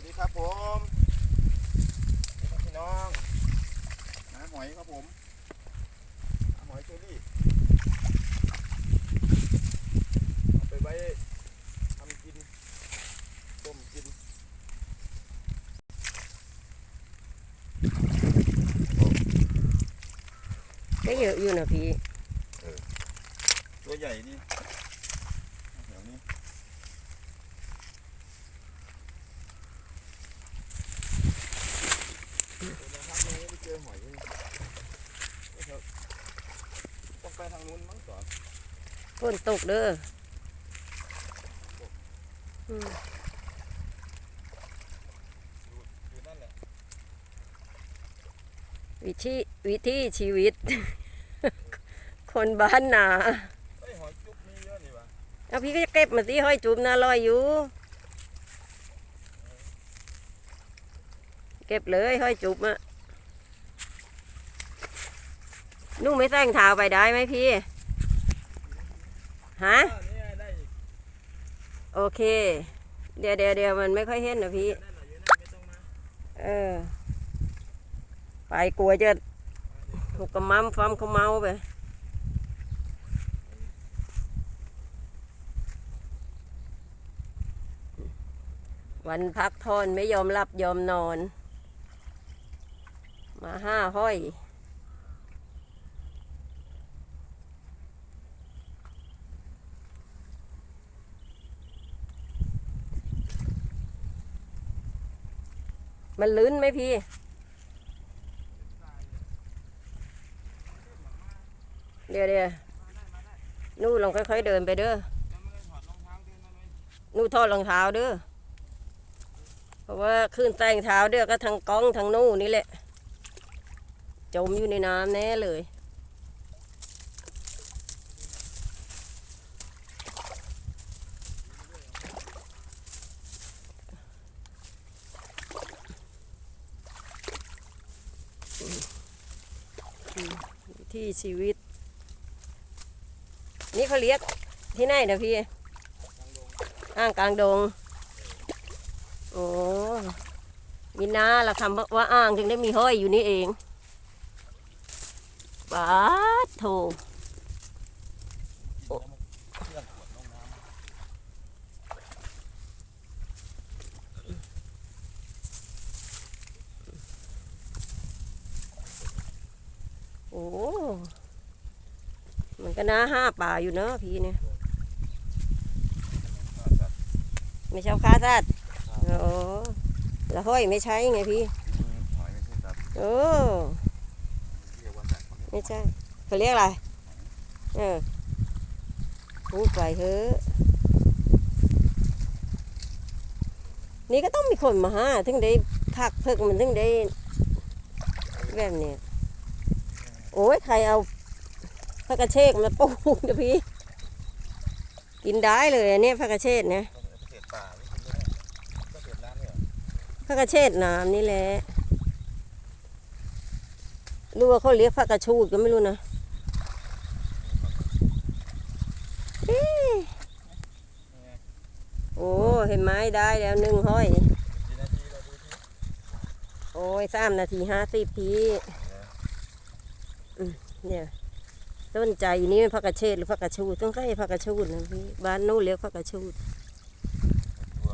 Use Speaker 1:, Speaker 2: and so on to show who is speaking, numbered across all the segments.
Speaker 1: วัสดีครับผมนี่ครับพี่น้องหาหอยครับผมหาหอยเชอรี่เอาไปไว้ทำกินต้มกิน
Speaker 2: ก็เยอะอยู่นะพี่
Speaker 1: ตัวใหญ่ดีเดี๋ยวนี้เดี๋ยวนะครับยังไม่เจอหอยเลยนะครับต้องไปทางนู้นมั้งก่อน
Speaker 2: ฝนตกเด้ออืม
Speaker 1: อยู่นั่นแหละ
Speaker 2: วิธีวิธีชีวิต คนบ้านนา
Speaker 1: เฮ้ยหอยจุ๊บมีเยอะนี่วะ
Speaker 2: เอาพี่ก็จะเก็บมาสิห้อยจุ่มน่าลอยอยู่ เก็บเลยห้อยจุ่มอะนุ่งไม่แต่งเท้าไปได้ไหมพี่ ฮะโอเค เดี๋ยวเดี๋ยวเดี๋ยวมันไม่ค่อยเห็นนะพี่ เออ ไปกลัวจะหุกกระมัมฟอมเขาเมาไปวันพักผ่อนไม่ยอมหลับยอมนอน มาห้าห้อย มันลื้นไหมพี่ เดี๋ยวเดี๋ยวนู่ลองค่อยๆเดินไปเด้อ
Speaker 1: นู่
Speaker 2: ทอดรองเท้าเด้อ เพราะว่าขึ้นแต่งเท้าเด้อก็ทั้งก้องทั้งนู่นนี่แหละ จมอยู่ในน้ำแน่เลย ที่ชีวิต นี่เขาเรียกที่ไหนนะพี่อ่างกลางดง โอ้มีนาละคำว่าอ่างถึงได้มีห้อยอยู่นี่เองบาดโถโอ้ มันก็น่าห้าป่าอยู่เนอะพี่เนี่ย
Speaker 1: ฆ่าสัตว์
Speaker 2: ไม่ชอบค้าสัตว์โอ้แล้วห้อยไม่ใช่ไงพี่
Speaker 1: อืมหอยไม่ใช่สัตว์
Speaker 2: โอ้
Speaker 1: เรียกว่าสัตว์เขาเรียก
Speaker 2: ไม่ใช่เขาเรียกอะไร เออพูดไปเถอะนี่ก็ต้องมีคนมาหาถึงได้คักเพิกมันถึงได้แบบนี้โอ้ยใครเอา ผักกระเชกมาปลูกนะพี่ กินได้เลยอันนี้ผักกระเชดเนี่ย
Speaker 1: เกษตรป่าไม่กินไม่ได้เนี่ย
Speaker 2: ผักกระเชดน้ำนี่แหละรู้ว่าเขาเรียกผักกระชูดก็ไม่รู้นะโอ้เห็นไหมได้แล้วหนึ่งห้อย โอ้ยสามนาทีห้าสิบพี่เนี่ย ต้นใจนี่เป็นผักกระเชดหรือผักกระชูดต้องใกล้ผักกระชูดนะพี่บ้านนู้นเรียกผักกระชูด
Speaker 1: ตัว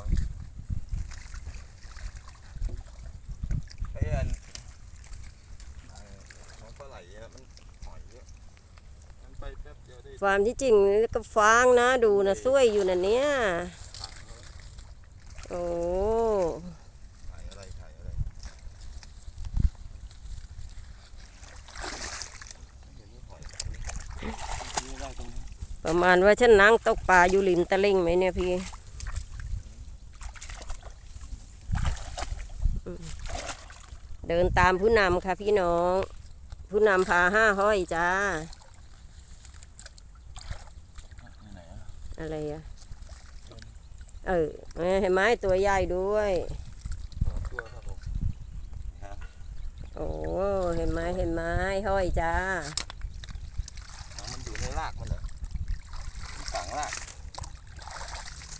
Speaker 1: ไอ้อันไอ้น้องปลาไหลอะมันหอยเยอะมันไปแป๊บเดียวได้
Speaker 2: ฟาร์มที่จริงก็ฟางนะดูนะสวยอยู่นะเนี่ยโอ้
Speaker 1: ถ่ายอะไรถ่ายอะไรเห็นมีหอยนี่ได้ตรงนี้
Speaker 2: ประมาณว่าฉันนั่งตกปลาอยู่ริมตะลิ่งไหมเนี่ยพี่อืมเดินตามผู้นำค่ะพี่น้อง ผู้นำพาห้าห้อยจ้า
Speaker 1: อยู่ไหนอะ
Speaker 2: อะไรอะเออเห็นไหมตัวใหญ่ด้วย
Speaker 1: ตัวครับผม
Speaker 2: โอ้เห็นไหมเห็นไหมห้อยจ้าา
Speaker 1: งลาก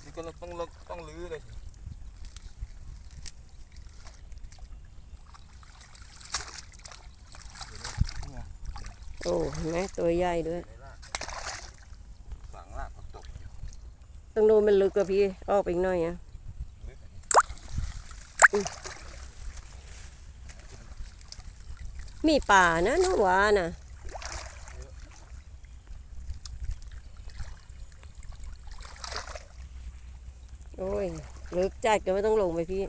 Speaker 1: นี่ก็ต้องต้องลื้อเลย
Speaker 2: โอ้เห็นไหมตัวใหญ่ด้วย
Speaker 1: ฝังต้อ
Speaker 2: งดูมันลึกกว่าพี่ออกไปอีกหน่อยอะมีป่านะน้องวานะ โอ้ยลึกจัดก็ไม่ต้องลงไปพี่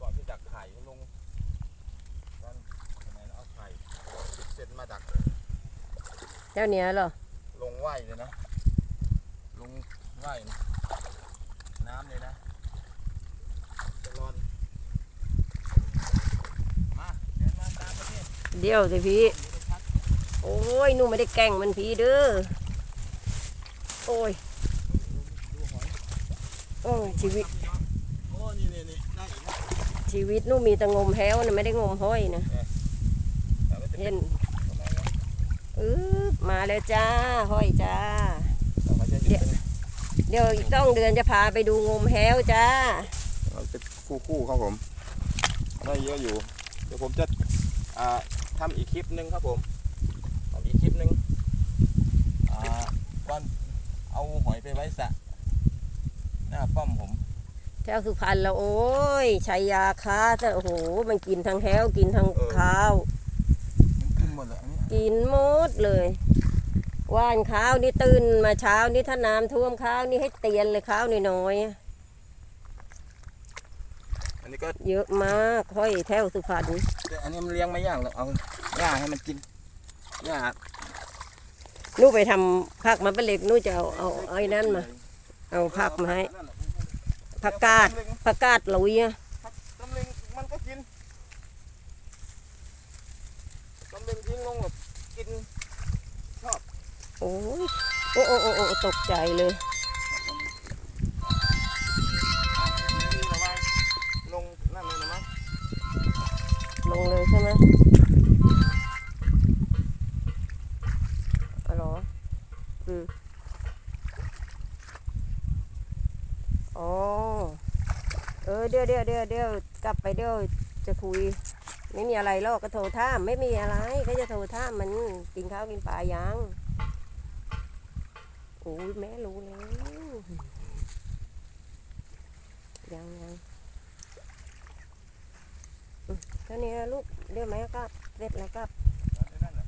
Speaker 1: ก่อนที่ดักไข่ลงตอนสมัยนั้นเอาไข่สิบเซนมาดัก
Speaker 2: เจ้าเนี้ยเหรอ
Speaker 1: ลงไหวเลยนะ ลงไหวน้ำเลยนะจะรอน มาเดินมาตามมาที่
Speaker 2: เดี๋ยวสิพี่
Speaker 1: ดูได้ชัด
Speaker 2: โอ้ยหนูไม่ได้แกล้งมันพี่เด้อ โอ้ย
Speaker 1: ดูหอย
Speaker 2: โอ้ยชีวิต
Speaker 1: โอ้นี่นี่นี่ได้อีกนะ
Speaker 2: ชีวิตหนูมีแต่งมแห้วนะไม่ได้งมห้อยนะ
Speaker 1: แต่ว่าจะเป็
Speaker 2: เห็
Speaker 1: น
Speaker 2: น
Speaker 1: ประมาณนี้
Speaker 2: อือมาแล้วจ้าห้อยจ้า
Speaker 1: เราก็จะอยู่เป็น
Speaker 2: เดี๋ยวอีกต้องเดือนจะพาไปดูงมแห้วจ้า
Speaker 1: เราเป็นคู่คู่ๆครับผมได้เยอะอยู่ เดี๋ยวผมจะอ่าทำอีกคลิปหนึ่งครับผมทำอีกคลิปหนึ่งอ่าก่อนเอาหอยไปไว้สระ หน้าป้อมผม
Speaker 2: แถวสุพรรณแล้วโอ้ยชัยยาค้าแต่โอ้โห มันกินทั้งแห้วกินทั้งข้าว
Speaker 1: มันกินหมดเลยอันนี้
Speaker 2: กินหมดเลย ว่านข้าวนี่ตื่นมาเช้านี่ถ้าน้ำท่วมข้าวนี่ให้เตียนเลยข้าวน้อยๆอะ
Speaker 1: อันนี้ก็
Speaker 2: เยอะมากห้อยแถวสุพรรณ
Speaker 1: เดี๋ยวอันนี้มันเลี้ยงไม่ยากหรอกเอาหญ้าให้มันกินหญ้า
Speaker 2: หนู่ไปทำผักมาเป็นเหล็กหนู่จะเอาเอาเอาไอ้นั่นมา เอาผักมาให้ผักกาดผักกาดลุยอะ
Speaker 1: ตำลึงมันก็กินตำลึงทิ้งลงแบบกิน
Speaker 2: โอ้ยโอ้โอ้โอ้โอ้ตกใจเลย
Speaker 1: อะนี่ระบายลงนั่นเลยนะมั้ง
Speaker 2: ลงเลยใช่ไหมอ๋อเหรออืม อ๋อเออเดี๋ยวเดี๋ยวเดี๋ยวเดี๋ยวกลับไปเดี๋ยวจะคุย ไม่มีอะไรหรอกก็โทรท่ามไม่มีอะไร ก็จะโทรท่ามมันกินข้าวกินปลายังโอ้ยแม่รู้แล้วยังยังอืมเท่านี้ลูกเดี๋ยวแม่ก็เสร็จแล้วก็
Speaker 1: น่ะ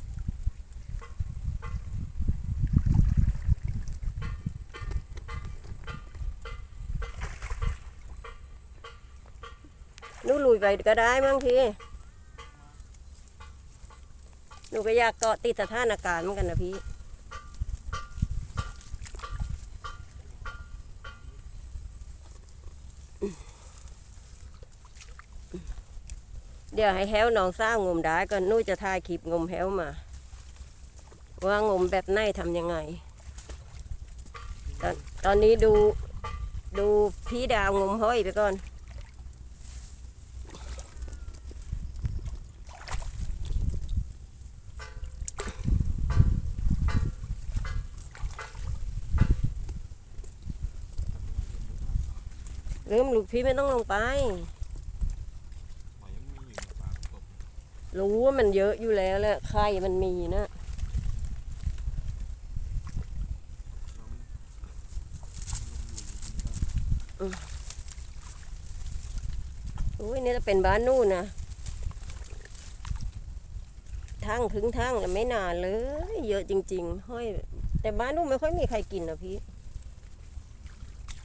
Speaker 2: หนูลุยไปก็ได้บางทีหนูก็อยากเกาะติดสถานการณ์เหมือนกันนะพี่เดี๋ยวให้แฮวน้องสร้าวงมได้ก่อนนู่จะถ่ายคลิปงมแฮวมา ว่างมแบบไหนทำยังไงตอนตอนนี้ดูดูพี่ดาวงมห้อยไปก่อน ลืมลูกพี่ไม่ต้องลงไป
Speaker 1: หอยยังมีอยู่ในปากกบ
Speaker 2: รู้ว่ามันเยอะอยู่แล้วแหละไข่มันมีนะอุ้ยนี่จะเป็นบ้านนู่นนะทั้งถึงทั้งน่ะไม่นานเลย เยอะจริง ๆ ห้อย แต่บ้านนู่นไม่ค่อยมีใครกินนะพี่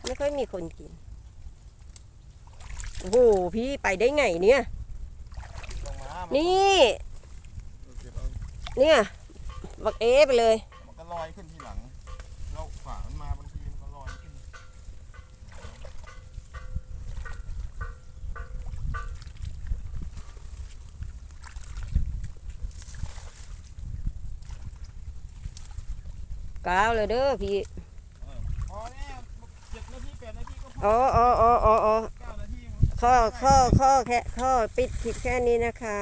Speaker 2: ไม่ค่อยมีคนกิน โอ้โหพี่ไปได้ไงเนี่ย
Speaker 1: ลงมา
Speaker 2: นี่
Speaker 1: เก็บเอา
Speaker 2: เนี่ยบักเอไปเลย
Speaker 1: มันก็ลอยขึ้นทีหลังเราฝามันมาบางทีมันก็ลอยขึ้น
Speaker 2: กาวเลยเด้อพี่
Speaker 1: พอเนี่ยเจ็ดนาทีแปดนาทีก็พอ
Speaker 2: อ๋ออ๋ออ๋ออ๋ออ๋อ
Speaker 1: เก้านาที
Speaker 2: ข้อข้อข้อแค่ข้อปิดคลิปแค่นี้นะคะ